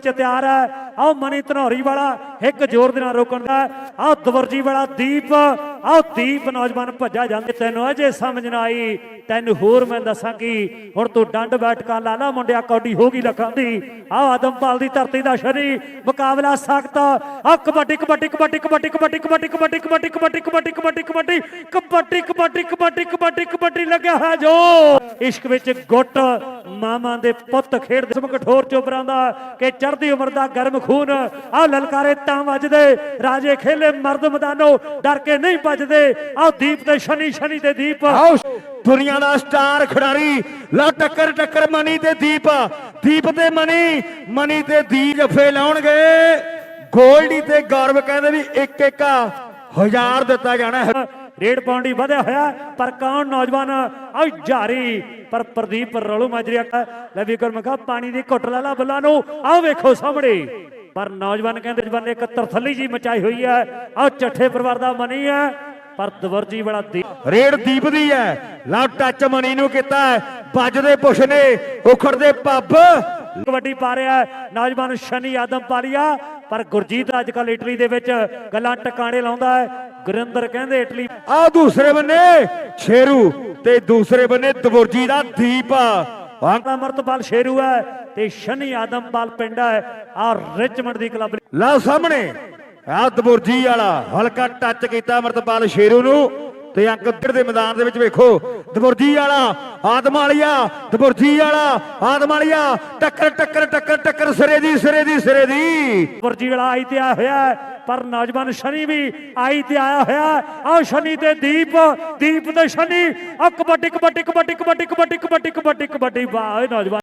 ਚ ਤਿਆਰ ਹੈ। ਆਓ ਮਨੀ ਧਨੌਰੀ ਵਾਲਾ ਇੱਕ ਜ਼ੋਰ ਦੇ ਨਾਲ ਰੋਕਣ ਦਾ ਆਓ ਦਵਰਜੀ ਵਾਲਾ ਦੀਪ ਆਹ ਦੀਪ ਨੌਜਵਾਨ ਭੱਜਾ ਜਾਂਦੇ ਤੈਨੂੰ ਅਜੇ ਸਮਝ ਨਾ ਆਈ ਤੈਨੂੰ ਹੋਰ ਮੈਂ ਦੱਸਾਂ ਕਿ ਹੁਣ ਤੂੰ ਡੰਡ ਬੈਠਕਾਂ ਲਾ ਲਾ ਮੁੰਡਿਆ ਕੌਡੀ ਹੋ ਗਈ ਲੱਖਾਂ ਦੀ ਆਓ ਆਦਮਪਾਲ ਦੀ ਧਰਤੀ ਦਾ ਸ਼ਰੀ ਮੁਕਾਬਲਾ ਸਖਤ ਆ ਕਬੱਡੀ ਕਬੱਡੀ ਕਬੱਡੀ ਕਬੱਡੀ ਕਬੱਡੀ ਕਬੱਡੀ ਕਬੱਡੀ ਕਬੱਡੀ ਕਬੱਡੀ ਕਬੱਡੀ ਕਬੱਡੀ ਕਬੱਡੀ ਕਬੱਡੀ ਕਬੱਡੀ ਕਬੱਡੀ ਕਬੱਡੀ ਕਬੱਡੀ ਲੱਗਿਆ ਹੈ ਜੋ ਇਸ਼ਕ ਵਿੱਚ ਗੁੱਟ ਮਾਮਾ ਦੇ ਪੁੱਤ ਖੇਡਦੇ ਸਮ ਕਠੋਰ ਚੋਬਰਾਂ ਦਾ ਕਿ ਚੜ੍ਹਦੀ ਉਮਰ ਦਾ ਗਰਮ ਖੂਨ ਆਹ ਲਲਕਾਰੇ ਤਾਂ ਵੱਜਦੇ ਰਾਜੇ ਖੇਲੇ ਮਰਦ ਮੈਦਾਨੋ ਡਰ ਕੇ ਨਹੀਂ ਭੱਜਦੇ ਆ ਦੀਪ ਤੇ ਸ਼ਨੀ ਸ਼ਨੀ ਤੇ ਦੀਪ। ਆਓ ਦੁਨੀਆ ਦਾ ਸਟਾਰ ਖਿਡਾਰੀ ਲਾ ਟੱਕਰ ਟੱਕਰ ਮਨੀ ਤੇ ਦੀਪ। ਦੀਪ ਤੇ ਮਨੀ ਮਨੀ ਤੇ ਦੀਪ ਜਫੇ ਲਾਉਣਗੇ। ਗੋਲਡੀ ਤੇ ਗੌਰਵ ਕਹਿੰਦੇ ਵੀ ਇੱਕ ਇੱਕ ਹਜ਼ਾਰ ਦਿੱਤਾ ਜਾਣਾ ਹੈ। ਰੇਡ ਪਾਉਂਡੀ ਵਧਿਆ ਹੋਇਆ ਪਰ ਕੌਣ ਨੌਜਵਾਨ? ਆ ਜਾਰੀ ਪਰ ਪ੍ਰਦੀਪ ਰੋਲੂ ਮਾਜਰੀਆ ਲੈ ਵੀ ਗੁਰਮਖਾ ਪਾਣੀ ਦੀ ਘੁੱਟ ਲਾ ਲਾ ਬੱਲਾ ਨੂੰ। ਆਓ ਵੇਖੋ ਸਾਹਮਣੇ। ਪਰ ਨੌਜਵਾਨ ਕਹਿੰਦੇ ਜਵਾਨ ਇੱਕ ਤਰਥੱਲੀ ਜੀ ਮਚਾਈ ਹੋਈ ਹੈ। ਆਹ ਚੱਠੇ ਪਰਿਵਾਰ ਦਾ ਮਨੀ ਹੈ ਪਰ ਦਵਰਜੀ ਵਾਲਾ ਰੇਡ ਦੀਪ ਦੀ ਹੈ। ਲਾ ਟੱਚ ਮਨੀ ਨੂੰ ਕੀਤਾ ਹੈ। ਵੱਜਦੇ ਪੁੱਛ ਨੇ ਉਖੜਦੇ ਪੱਬ। ਕਬੱਡੀ ਪਾ ਰਿਹਾ ਹੈ। ਨੌਜਵਾਨ ਸ਼ਨੀ ਆਦਮ ਪਾਲੀਆ ਪਰ ਗੁਰਜੀਤ ਅੱਜ ਕੱਲ ਇਟਲੀ ਦੇ ਵਿੱਚ ਗੱਲਾਂ ਟਿਕਾਣੇ ਲਾਉਂਦਾ ਹੈ। ਗੁਰਿੰਦਰ ਕਹਿੰਦੇ ਇਟਲੀ ਆ ਦੂਸਰੇ ਬੰਨੇ ਸ਼ੇਰੂ ਤੇ ਦੂਸਰੇ ਬੰਨੇ ਦਬੁਰਜੀ ਦਾ ਦੀਪ ਆ। ਦਾ ਅਮਰਤਪਾਲ ਸ਼ੇਰੂ ਹੈ ਤੇ ਸ਼ਨੀ ਆਦਮਪਾਲ ਪਿੰਡ ਹੈ। ਆ ਰਿਚਮੰਡ ਦੀ ਕਲੱਬ ਲਓ ਸਾਹਮਣੇ ਆ ਦਬੁਰਜੀ ਵਾਲਾ ਹਲਕਾ ਟੱਚ ਕੀਤਾ ਅਮਰਤਪਾਲ ਸ਼ੇਰੂ ਨੂੰ ਤੇ ਅੰਕ ਉੱਧਰ ਦੇ ਮੈਦਾਨ ਦੇ ਵਿੱਚ ਵੇਖੋ ਦਬੁਰਜੀ ਵਾਲਾ ਆਦਮ ਵਾਲੀਆ ਦਬੁਰਜੀ ਵਾਲਾ ਆਦਮ ਵਾਲੀਆ ਟੱਕਰ ਟੱਕਰ ਟੱਕਰ ਟੱਕਰ ਸਿਰੇ ਦੀ ਸਿਰੇ ਦੀ ਸਿਰੇ ਦੀ। ਵਰਜੀ ਵਾਲਾ ਆਈ ਤੇ ਆਇਆ ਹੋਇਆ ਪਰ ਨੌਜਵਾਨ ਸ਼ਨੀ ਵੀ ਆਈ ਤੇ ਆਇਆ ਹੋਇਆ। ਆਹ ਸ਼ਨੀ ਤੇ ਦੀਪ ਦੀਪ ਤੇ ਸ਼ਨੀ। ਆ ਕਬੱਡੀ ਕਬੱਡੀ ਕਬੱਡੀ ਕਬੱਡੀ ਕਬੱਡੀ ਕਬੱਡੀ ਕਬੱਡੀ ਕਬੱਡੀ ਵਾਹ ਨੌਜਵਾਨ।